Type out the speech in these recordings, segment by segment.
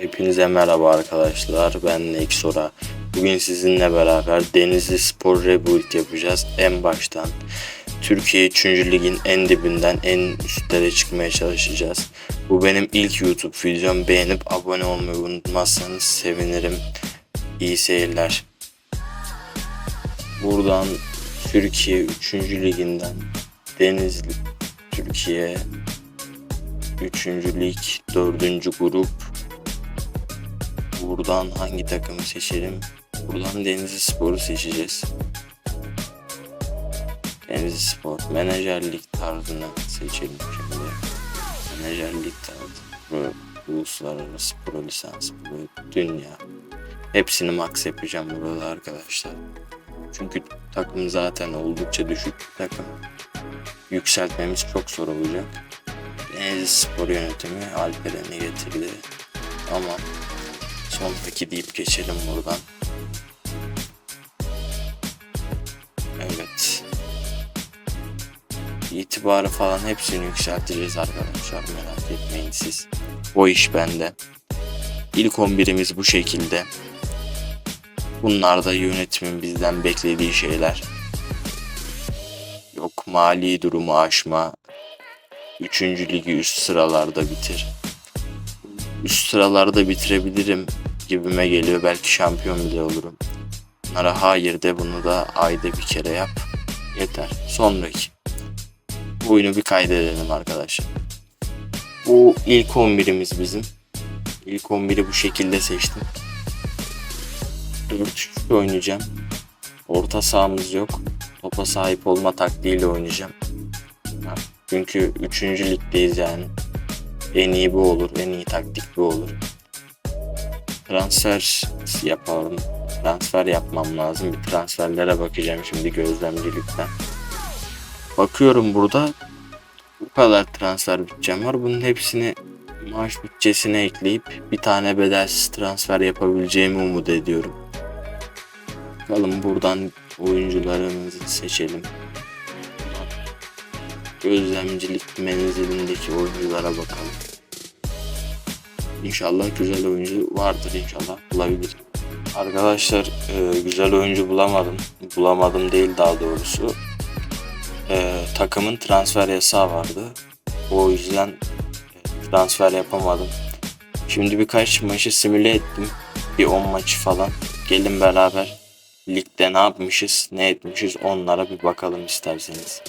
Hepinize merhaba arkadaşlar. Ben Nexora. Bugün sizinle beraber Denizli Spor Rebuild yapacağız. En baştan Türkiye 3. Lig'in en dibinden en üstlere çıkmaya çalışacağız. Bu benim ilk YouTube videom. Beğenip abone olmayı unutmazsanız sevinirim. İyi seyirler. Buradan Türkiye 3. Liginden Denizli Türkiye 3. Lig 4. grup Buradan hangi takımı seçelim? Buradan Denizli Spor'u seçeceğiz. Denizli Spor. Menajerlik tarzını seçelim şimdi. Menajerlik tarzı. Böyle uluslararası pro lisans. Böyle dünya. Hepsini max yapacağım burada arkadaşlar. Çünkü takım zaten oldukça düşük bir takım. Yükseltmemiz çok zor olacak. Denizli Spor yönetimi Alperen'i getirdi. Ama Sonraki deyip geçelim buradan. Evet. İtibarı falan hepsini yükselteceğiz arkadaşlar merak etmeyin siz. O iş bende. İlk 11'imiz bu şekilde. Bunlar da yönetimin bizden beklediği şeyler. Yok mali durumu aşma. Üçüncü ligi üst sıralarda bitir. Üst sıralarda bitirebilirim gibime geliyor. Belki şampiyon bile olurum. Bunlara hayır de bunu da ayda bir kere yap. Yeter. Sonraki. Bu oyunu bir kaydedelim arkadaşlar. Bu ilk 11'imiz bizim. İlk 11'i bu şekilde seçtim. 4-3 oynayacağım. Orta sahamız yok. Topa sahip olma taktiğiyle oynayacağım. Çünkü 3. ligdeyiz yani. En iyi bu olur. En iyi taktik bu olur. Transfer yapalım. Transfer yapmam lazım. Bir transferlere bakacağım şimdi gözlemcilikten. Bakıyorum burada bu kadar transfer bütçem var. Bunun hepsini maaş bütçesine ekleyip bir tane bedelsiz transfer yapabileceğimi umut ediyorum. Bakalım buradan oyuncularımızı seçelim. Gözlemcilik menzilindeki oyunculara bakalım. İnşallah güzel oyuncu vardır inşallah bulabilir. Arkadaşlar e, güzel oyuncu bulamadım. Bulamadım değil daha doğrusu. E, takımın transfer yasağı vardı. O yüzden e, transfer yapamadım. Şimdi birkaç maçı simüle ettim. Bir 10 maçı falan. Gelin beraber ligde ne yapmışız, ne etmişiz onlara bir bakalım isterseniz.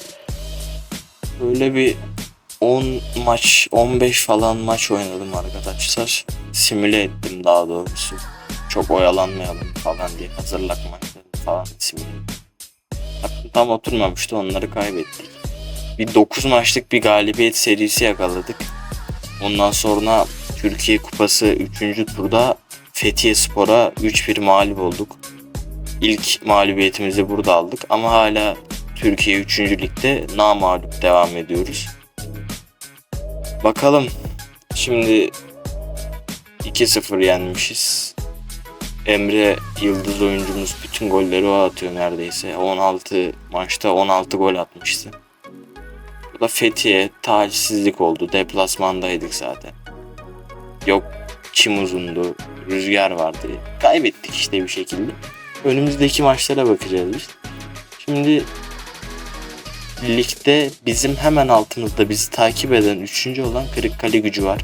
Böyle bir 10 maç, 15 falan maç oynadım arkadaşlar. Simüle ettim daha doğrusu. Çok oyalanmayalım falan diye hazırlık maçları falan simüle Takım tam oturmamıştı onları kaybettik. Bir 9 maçlık bir galibiyet serisi yakaladık. Ondan sonra Türkiye Kupası 3. turda Fethiye Spor'a 3-1 mağlup olduk. İlk mağlubiyetimizi burada aldık ama hala Türkiye 3. ligde namağlup devam ediyoruz. Bakalım. Şimdi 2-0 yenmişiz. Emre Yıldız oyuncumuz bütün golleri o atıyor neredeyse. 16 maçta 16 gol atmıştı. Bu da Fethiye talihsizlik oldu. Deplasmandaydık zaten. Yok çim uzundu. Rüzgar vardı. Kaybettik işte bir şekilde. Önümüzdeki maçlara bakacağız biz. Şimdi ligde bizim hemen altımızda bizi takip eden 3. olan Kırıkkale gücü var.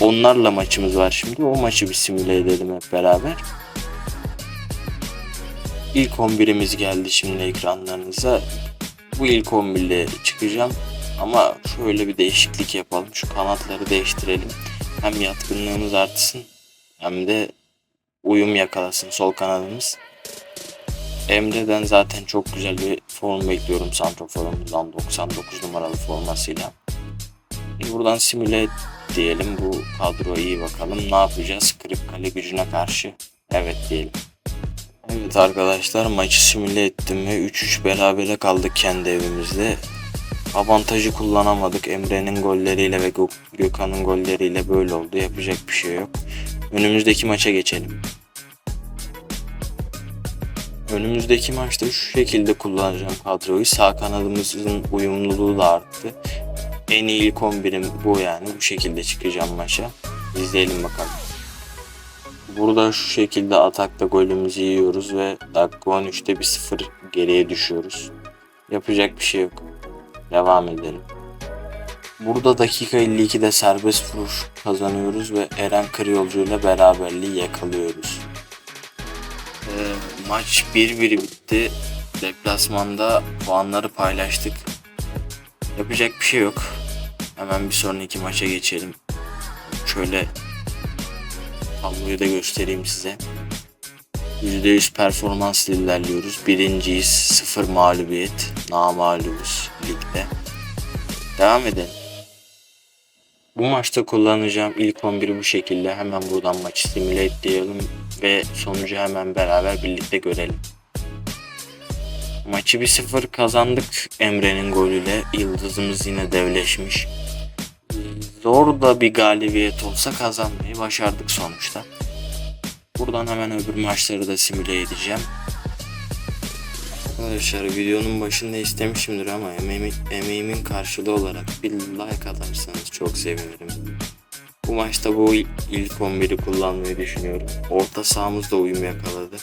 Onlarla maçımız var şimdi. O maçı bir simüle edelim hep beraber. İlk 11'imiz geldi şimdi ekranlarınıza. Bu ilk 11 ile çıkacağım. Ama şöyle bir değişiklik yapalım. Şu kanatları değiştirelim. Hem yatkınlığımız artsın hem de uyum yakalasın sol kanadımız. Emre'den zaten çok güzel bir form bekliyorum Santrofor'umuzdan 99 numaralı formasıyla. Buradan simüle diyelim bu kadroya iyi bakalım. Ne yapacağız? Kırıkkale gücüne karşı. Evet diyelim. Evet arkadaşlar maçı simüle ettim ve 3-3 berabere kaldık kendi evimizde. Avantajı kullanamadık. Emre'nin golleriyle ve Gök- Gökhan'ın golleriyle böyle oldu. Yapacak bir şey yok. Önümüzdeki maça geçelim. Önümüzdeki maçta şu şekilde kullanacağım kadroyu. Sağ kanadımızın uyumluluğu da arttı. En iyi ilk 11'im bu yani. Bu şekilde çıkacağım maça. İzleyelim bakalım. Burada şu şekilde atakta golümüzü yiyoruz ve dakika 13'te bir sıfır geriye düşüyoruz. Yapacak bir şey yok. Devam edelim. Burada dakika 52'de serbest vuruş kazanıyoruz ve Eren Kırıyolcu ile beraberliği yakalıyoruz. Ee, maç 1-1 bitti. Deplasmanda puanları paylaştık. Yapacak bir şey yok. Hemen bir sonraki maça geçelim. Şöyle tabloyu da göstereyim size. %100 performansla ilerliyoruz. Birinciyiz. Sıfır mağlubiyet. Namalubuz ligde. Devam edelim. Bu maçta kullanacağım ilk 11'i bu şekilde. Hemen buradan maçı simüle diyelim ve sonucu hemen beraber birlikte görelim. Maçı 1-0 kazandık Emre'nin golüyle. Yıldızımız yine devleşmiş. Zor da bir galibiyet olsa kazanmayı başardık sonuçta. Buradan hemen öbür maçları da simüle edeceğim. Arkadaşlar videonun başında istemişimdir ama emeğimi, emeğimin karşılığı olarak bir like atarsanız çok sevinirim. Bu maçta bu ilk 11'i kullanmayı düşünüyorum. Orta sahamız da uyum yakaladı.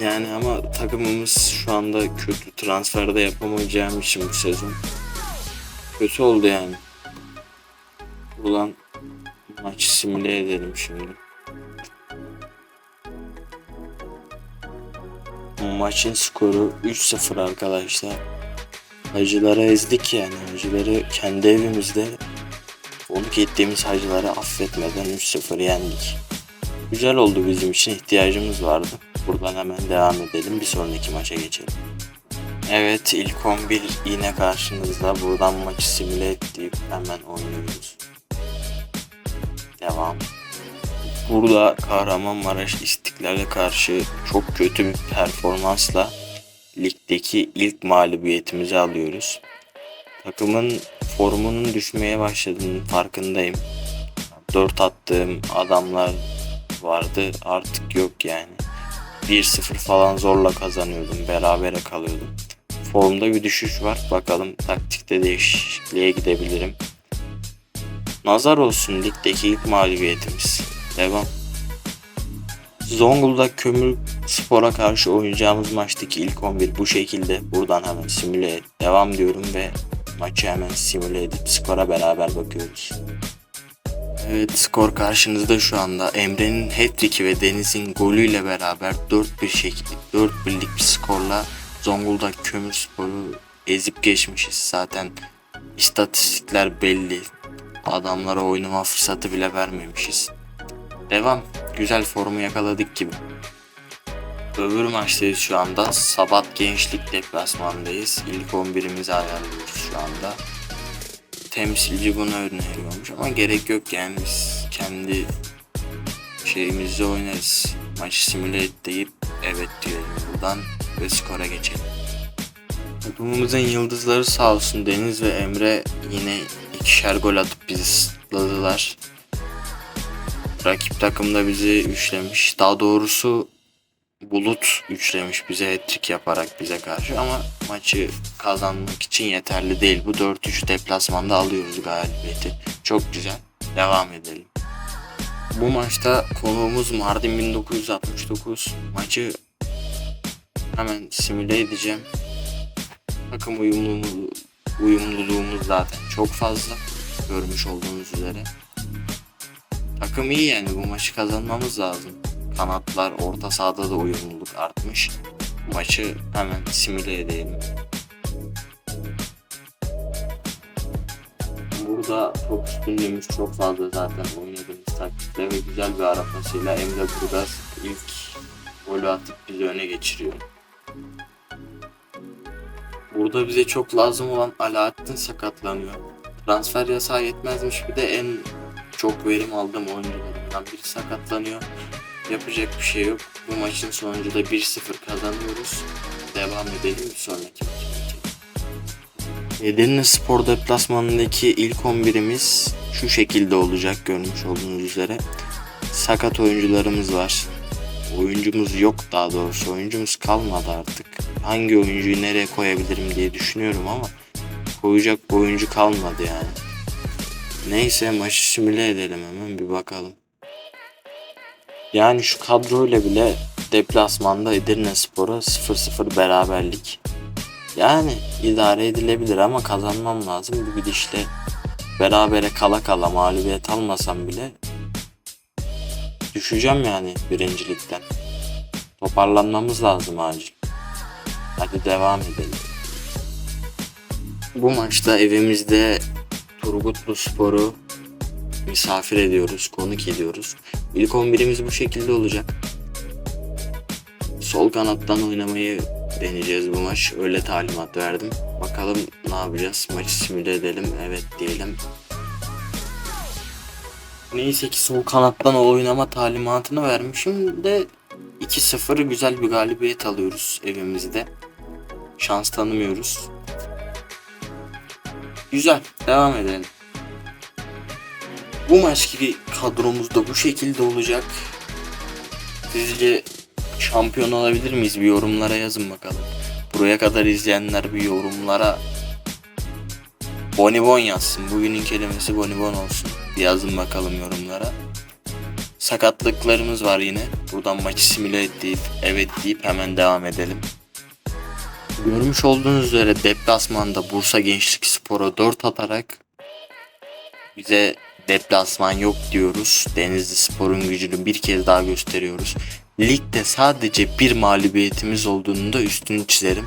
Yani ama takımımız şu anda kötü transferde yapamayacağım için bu sezon. Kötü oldu yani. Buradan maçı simüle edelim şimdi. Maçın skoru 3-0 arkadaşlar. Hacılara ezdik yani. Hacıları kendi evimizde konuk ettiğimiz hacıları affetmeden 3-0 yendik. Güzel oldu bizim için ihtiyacımız vardı. Buradan hemen devam edelim. Bir sonraki maça geçelim. Evet ilk 11 yine karşınızda. Buradan maçı simüle edip hemen oynuyoruz. Devam. Burada Kahramanmaraş İstiklal'e karşı çok kötü bir performansla ligdeki ilk mağlubiyetimizi alıyoruz. Takımın formunun düşmeye başladığının farkındayım. 4 attığım adamlar vardı artık yok yani. 1-0 falan zorla kazanıyordum. Berabere kalıyordum. Formda bir düşüş var. Bakalım taktikte değişikliğe gidebilirim. Nazar olsun ligdeki ilk mağlubiyetimiz. Devam. Zonguldak Kömür Spor'a karşı oynayacağımız maçtaki ilk 11 bu şekilde. Buradan hemen simüle. Devam diyorum ve maçı hemen simüle edip skora beraber bakıyoruz. Evet skor karşınızda şu anda. Emre'nin hat-trick'i ve Deniz'in golüyle beraber 4 bir şekilde 4 birlik bir skorla Zonguldak Kömür Spor'u ezip geçmişiz. Zaten istatistikler belli. Adamlara oynama fırsatı bile vermemişiz. Devam. Güzel formu yakaladık gibi. Öbür maçtayız şu anda. Sabat Gençlik deplasmandayız. İlk 11'imizi ayarlıyoruz şu anda. Temsilci bunu öneriyormuş ama gerek yok yani biz kendi şeyimizde oynarız. Maçı simüle et deyip evet diyelim buradan ve skora geçelim. Takımımızın yıldızları sağ olsun Deniz ve Emre yine ikişer gol atıp bizi ısladılar. Rakip takım da bizi üçlemiş. Daha doğrusu Bulut üçlemiş bize hat yaparak bize karşı ama maçı kazanmak için yeterli değil. Bu 4-3 deplasmanda alıyoruz galibiyeti. Çok güzel. Devam edelim. Bu maçta konuğumuz Mardin 1969. Maçı hemen simüle edeceğim. Takım uyumluluğumuz, uyumluluğumuz zaten çok fazla. Görmüş olduğunuz üzere. Takım iyi yani bu maçı kazanmamız lazım. Kanatlar orta sahada da uyumluluk artmış. Bu maçı hemen simüle edelim. Burada top üstünlüğümüz çok fazla zaten oynadığımız taktikle ve güzel bir ara pasıyla Emre Burgaz ilk golü atıp bizi öne geçiriyor. Burada bize çok lazım olan Alaaddin sakatlanıyor. Transfer yasağı yetmezmiş bir de en çok verim aldığım oyuncularımdan biri sakatlanıyor. Yapacak bir şey yok. Bu maçın sonucu da 1-0 kazanıyoruz. Devam edelim bir sonraki maça. Edirne Spor deplasmanındaki ilk 11'imiz şu şekilde olacak görmüş olduğunuz üzere. Sakat oyuncularımız var. Oyuncumuz yok daha doğrusu. Oyuncumuz kalmadı artık. Hangi oyuncuyu nereye koyabilirim diye düşünüyorum ama koyacak oyuncu kalmadı yani. Neyse maçı simüle edelim hemen bir bakalım. Yani şu kadroyla bile deplasmanda Edirne Spor'a 0-0 beraberlik. Yani idare edilebilir ama kazanmam lazım. Bu gidişle berabere kala kala mağlubiyet almasam bile düşeceğim yani birincilikten. Toparlanmamız lazım acil. Hadi devam edelim. Bu maçta evimizde Turgutlu Spor'u misafir ediyoruz, konuk ediyoruz. İlk 11'imiz bu şekilde olacak. Sol kanattan oynamayı deneyeceğiz bu maç. Öyle talimat verdim. Bakalım ne yapacağız? Maçı simüle edelim. Evet diyelim. Neyse ki sol kanattan oynama talimatını vermişim de 2-0 güzel bir galibiyet alıyoruz evimizde. Şans tanımıyoruz. Güzel. Devam edelim. Bu maçki kadromuz da bu şekilde olacak. Sizce şampiyon olabilir miyiz? Bir yorumlara yazın bakalım. Buraya kadar izleyenler bir yorumlara Bonibon yazsın. Bugünün kelimesi bonibon olsun. Yazın bakalım yorumlara. Sakatlıklarımız var yine. Buradan maçı simüle et deyip evet deyip hemen devam edelim. Görmüş olduğunuz üzere deplasmanda Bursa Gençlik Spor'a 4 atarak bize deplasman yok diyoruz. Denizli Spor'un gücünü bir kez daha gösteriyoruz. Ligde sadece bir mağlubiyetimiz olduğunu da üstünü çizerim.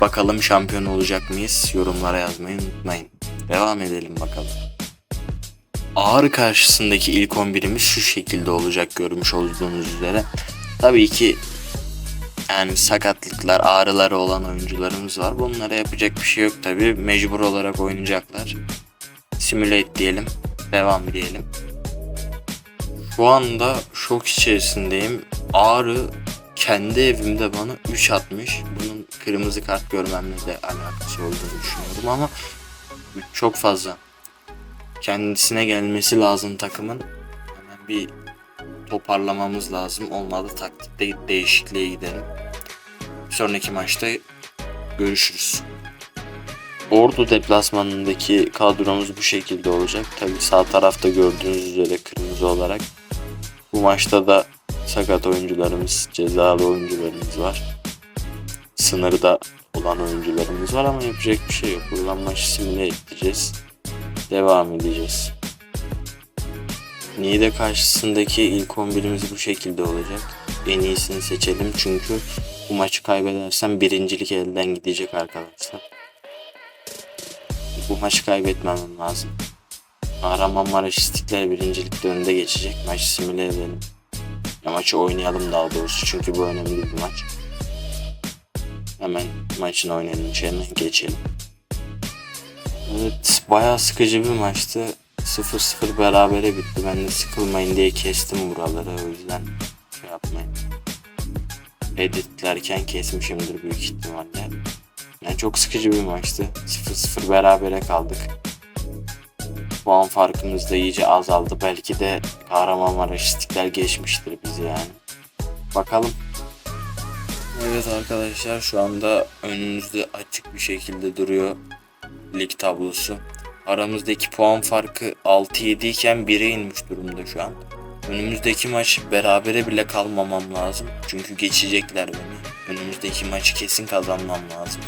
Bakalım şampiyon olacak mıyız? Yorumlara yazmayı unutmayın. Devam edelim bakalım. Ağrı karşısındaki ilk 11'imiz şu şekilde olacak görmüş olduğunuz üzere. Tabii ki yani sakatlıklar, ağrıları olan oyuncularımız var. Bunlara yapacak bir şey yok tabii. Mecbur olarak oynayacaklar. Simüle et diyelim. Devam diyelim. Şu anda şok içerisindeyim. Ağrı kendi evimde bana 3 atmış. Bunun kırmızı kart görmemle de alakası olduğunu düşünüyorum ama çok fazla. Kendisine gelmesi lazım takımın. Hemen bir toparlamamız lazım. Olmadı taktikte değişikliğe gidelim. Sonraki maçta görüşürüz. Ordu deplasmanındaki kadromuz bu şekilde olacak. Tabi sağ tarafta gördüğünüz üzere kırmızı olarak. Bu maçta da sakat oyuncularımız, cezalı oyuncularımız var. Sınırda olan oyuncularımız var ama yapacak bir şey yok. Buradan maçı simüle edeceğiz. Devam edeceğiz. Niğde karşısındaki ilk 11'imiz bu şekilde olacak. En iyisini seçelim çünkü bu maçı kaybedersem birincilik elden gidecek arkadaşlar. Bu maçı kaybetmemem lazım. Kahramanmaraş İstiklal birincilikte önde geçecek. Maçı simüle edelim. Ya maçı oynayalım daha doğrusu çünkü bu önemli bir maç. Hemen maçın içerine geçelim. Evet bayağı sıkıcı bir maçtı. 0-0 berabere bitti. Ben de sıkılmayın diye kestim buraları o yüzden şey yapmayın. Editlerken kesmişimdir büyük ihtimalle. Yani çok sıkıcı bir maçtı. 0-0 berabere kaldık. Puan farkımız da iyice azaldı. Belki de Kahramanmaraş İstiklal geçmiştir bizi yani. Bakalım. Evet arkadaşlar şu anda önünüzde açık bir şekilde duruyor lig tablosu. Aramızdaki puan farkı 6-7 iken 1'e inmiş durumda şu an. Önümüzdeki maç berabere bile kalmamam lazım. Çünkü geçecekler beni. Önümüzdeki maçı kesin kazanmam lazım.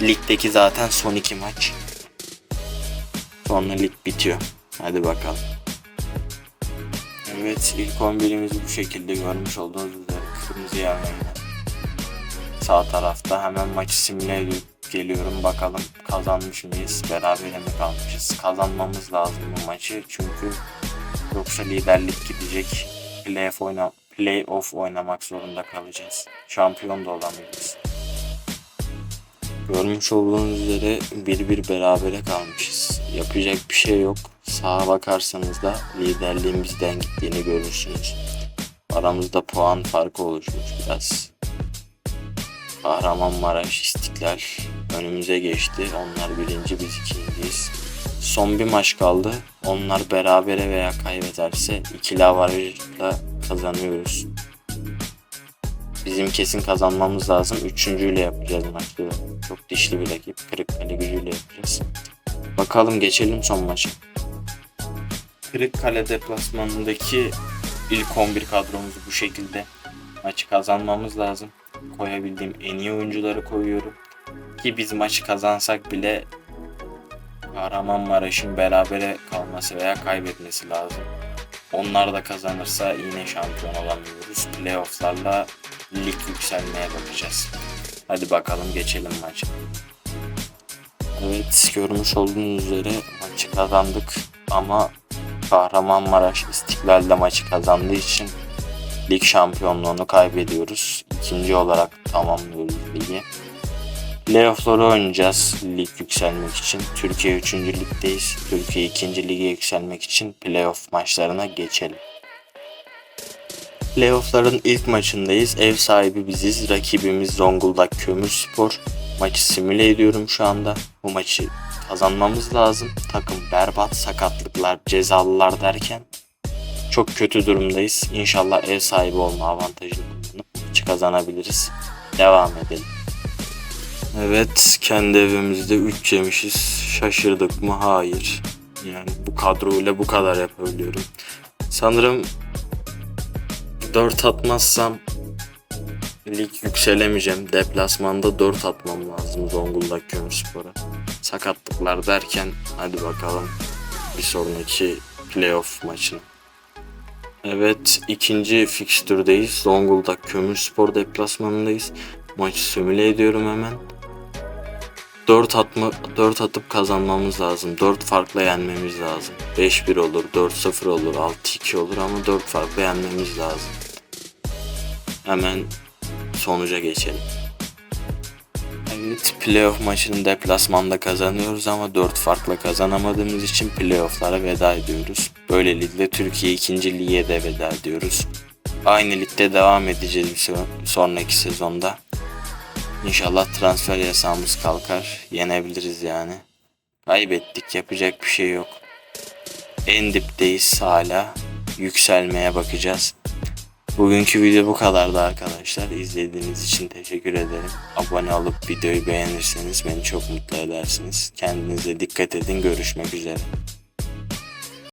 Ligdeki zaten son iki maç. Sonra lig bitiyor. Hadi bakalım. Evet ilk 11'imiz bu şekilde görmüş olduğunuz üzere kırmızı yerlerine. Sağ tarafta hemen maçı simüle edip geliyorum bakalım kazanmış mıyız berabere mi kalmışız? Kazanmamız lazım bu maçı çünkü yoksa liderlik gidecek. Playoff, oyna, playoff oynamak zorunda kalacağız. Şampiyon da olamayız görmüş olduğunuz üzere bir bir berabere kalmışız. Yapacak bir şey yok. Sağa bakarsanız da liderliğin bizden gittiğini görürsünüz. Aramızda puan farkı oluşmuş biraz Kahramanmaraş, İstiklal önümüze geçti. Onlar birinci, biz ikinciyiz. Son bir maç kaldı. Onlar berabere veya kaybederse ikili avarajla kazanıyoruz. Bizim kesin kazanmamız lazım. Üçüncüyle yapacağız maçı. Çok dişli bir rakip. Kırıkkale gücüyle yapacağız. Bakalım geçelim son maça. Kırıkkale deplasmanındaki ilk 11 kadromuzu bu şekilde maçı kazanmamız lazım. Koyabildiğim en iyi oyuncuları koyuyorum. Ki biz maçı kazansak bile Kahramanmaraş'ın berabere kalması veya kaybetmesi lazım. Onlar da kazanırsa yine şampiyon olamıyoruz. Playoff'larla lig yükselmeye bakacağız. Hadi bakalım geçelim maça. Evet görmüş olduğunuz üzere maçı kazandık ama Kahramanmaraş İstiklal'de maçı kazandığı için lig şampiyonluğunu kaybediyoruz. İkinci olarak tamamlıyoruz ligi. Playoff'ları oynayacağız lig yükselmek için. Türkiye 3. ligdeyiz. Türkiye 2. lige yükselmek için playoff maçlarına geçelim. Playoff'ların ilk maçındayız. Ev sahibi biziz. Rakibimiz Zonguldak Kömürspor. Maçı simüle ediyorum şu anda. Bu maçı kazanmamız lazım. Takım berbat, sakatlıklar, cezalılar derken çok kötü durumdayız. İnşallah ev sahibi olma avantajını kullanıp maçı kazanabiliriz. Devam edelim. Evet, kendi evimizde 3 yemişiz. Şaşırdık mı? Hayır. Yani bu kadroyla bu kadar yapabiliyorum. Sanırım 4 atmazsam lig yükselemeyeceğim. Deplasmanda 4 atmam lazım Zonguldak Kömürspor'a. Sakatlıklar derken hadi bakalım bir sonraki playoff maçına. Evet ikinci fikstürdeyiz. Zonguldak Kömürspor deplasmanındayız. Maçı simüle ediyorum hemen. 4 atma 4 atıp kazanmamız lazım. 4 farkla yenmemiz lazım. 5-1 olur, 4-0 olur, 6-2 olur ama 4 farkla yenmemiz lazım. Hemen sonuca geçelim. Playoff maçını deplasmanda kazanıyoruz ama 4 farkla kazanamadığımız için playofflara veda ediyoruz. Böylelikle Türkiye 2. lige de veda ediyoruz. Aynı ligde devam edeceğiz sonraki sezonda. İnşallah transfer yasağımız kalkar. Yenebiliriz yani. Kaybettik yapacak bir şey yok. En dipteyiz hala. Yükselmeye bakacağız. Bugünkü video bu kadardı arkadaşlar. İzlediğiniz için teşekkür ederim. Abone olup videoyu beğenirseniz beni çok mutlu edersiniz. Kendinize dikkat edin. Görüşmek üzere.